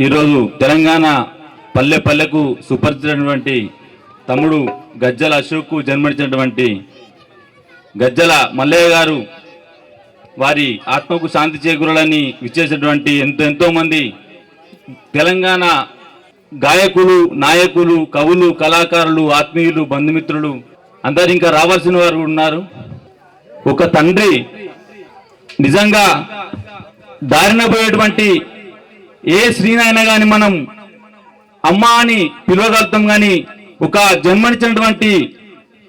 ఈరోజు తెలంగాణ పల్లె పల్లెకు సుపరిచినటువంటి తమ్ముడు గజ్జల అశోక్కు జన్మనిచ్చినటువంటి గజ్జల మల్లయ్య గారు వారి ఆత్మకు శాంతి చేకూరాలని విచ్చేసినటువంటి ఎంతో ఎంతోమంది తెలంగాణ గాయకులు నాయకులు కవులు కళాకారులు ఆత్మీయులు బంధుమిత్రులు అందరు ఇంకా రావాల్సిన వారు ఉన్నారు. ఒక తండ్రి నిజంగా దారిన పోయేటువంటి ఏ స్త్రీనైనా కానీ మనం అమ్మ అని పిలవగలుగుతాం కానీ ఒక జన్మనిచ్చినటువంటి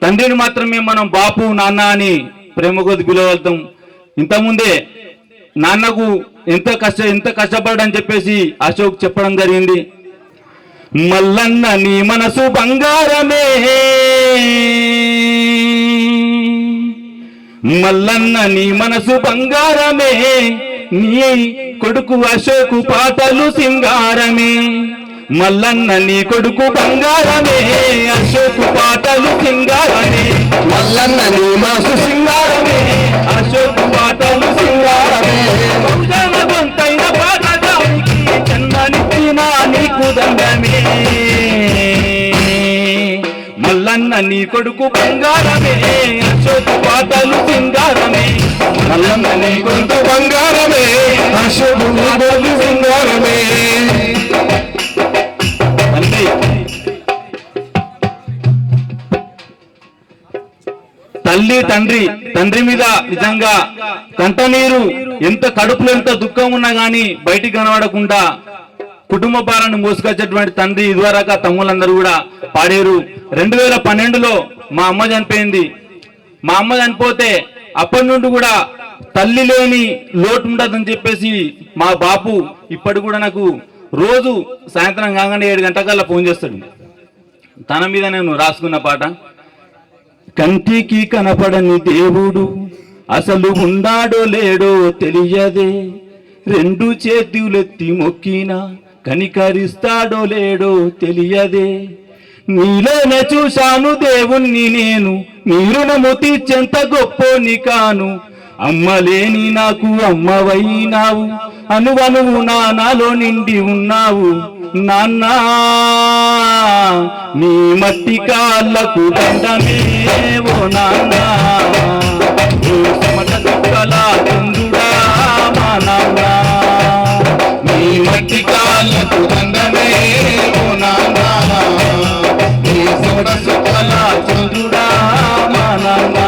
తండ్రిని మాత్రమే మనం బాపు నాన్న అని ప్రేమ కొద్ది పిలవగలుగుతాం. ఇంతకుముందే నాన్నకు ఎంత కష్ట ఎంత కష్టపడని చెప్పేసి అశోక్ చెప్పడం జరిగింది. మల్లన్న నీ మనసు బంగారమే మల్లన్న నీ మనసు బంగారమే నీ కొడుకు అశోకు పాటలు సింగారమే. మల్లన్న నీ కొడుకు బంగారమే. అశోకు పాటలు సింగారమే. మల్లన్న నీ మనసు సింగారమే. అశోకు పాటలు సింగారమే. గొంతైన పాటగానికి చందనిచ్చిన నీకు దండమే. మల్లన్న నీ కొడుకు బంగారమే. అశోకు పాటలు తండ్రి తండ్రి తండ్రి మీద నిజంగా కంటనీరు ఎంత కడుపులో ఎంత దుఃఖం ఉన్నా గానీ బయటికి కనబడకుండా కుటుంబ భారాన్ని మోసుకొచ్చేటువంటి తండ్రి ఇదివరక తమ్ములందరూ కూడా పాడేరు. రెండు వేల పన్నెండులో మా అమ్మ చనిపోయింది. మా అమ్మ చనిపోతే అప్పటి నుండి కూడా తల్లి లేని లోటు ఉండదని చెప్పేసి మా బాపు ఇప్పటి కూడా నాకు రోజు సాయంత్రం కాగానే ఏడు గంటకల్లా ఫోన్ చేస్తాడు. తన మీద నేను రాసుకున్న పాట కంటికి కనపడని దేవుడు అసలు ఉండాడో లేడో తెలియదే. రెండు చేతులెత్తి మొక్కినా కనికరిస్తాడో లేడో తెలియదే. నీలోనే చూశాను దేవుణ్ణి నేను మీరు నమ్ము తీర్చెంత గొప్పోని కాను. అమ్మలేని నాకు అమ్మవైనావు అనువనువు నానాలో నిండి ఉన్నావు. నాన్నా నీ మట్టి కాళ్ళకు దండమేవో ఓ నాన్నా. మా నాన్నా. నీ మట్టి కాళ్ళకు దండమేవో ఓ నాన్నా. నీ చెమట చుక్కల చంద్రుడా మా నాన్నా.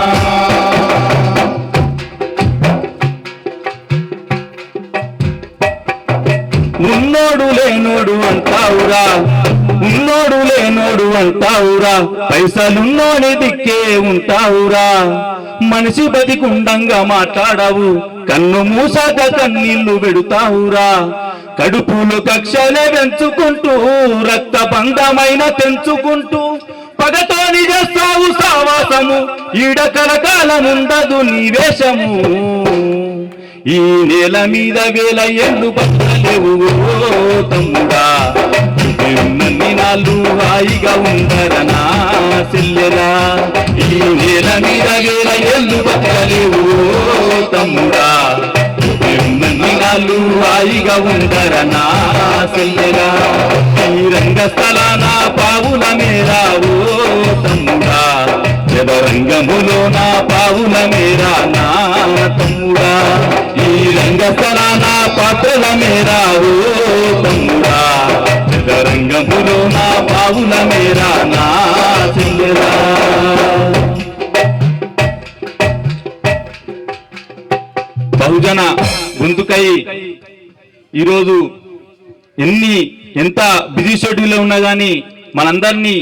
ఉన్నోడు లేనోడు అంటావురా. ఉన్నోడు లేనోడు అంటావురా. పైసలున్నోని దిక్కే ఉంటావురా. మనిషి బతికుండంగా మాట్లాడవు. కన్ను మూసాక కన్నీళ్ళు పెడతావురా కడుపులు కక్షలే పెంచుకుంటూ రక్త బంధమైన తెంచుకుంటూ పగతోని చేస్తావు సావాసము. ఈడ కలకాలముండదు నీ వేషము. ఈ నేల మీద వేల ఏళ్ళు బతలేవు తమ్ముడా. తమ్ముడా ఉన్నన్ని నాళ్ళు హాయిగా ఉండరనా చెల్లెలా? ఈ నేల మీద వేల ఎల్లు బతకలేవు తమ్ముడా. ఉన్నన్ని నాళ్ళు హాయిగా ఉండరనా చెల్లెలా? ఈ రంగస్థలాన పావుల మేరా ఓ తమ్ముడా. జలరంగములో నా పావుల మేరా నా తమ్ముడా. ఈ రంగస్థలాన పాత్రల మేరా ఓ మేరా నా చెల్లెరా బహుజన గొంతుకై ఈరోజు ఎన్ని ఎంత బిజీ షెడ్యూల్లో ఉన్నా కానీ మనందరినీ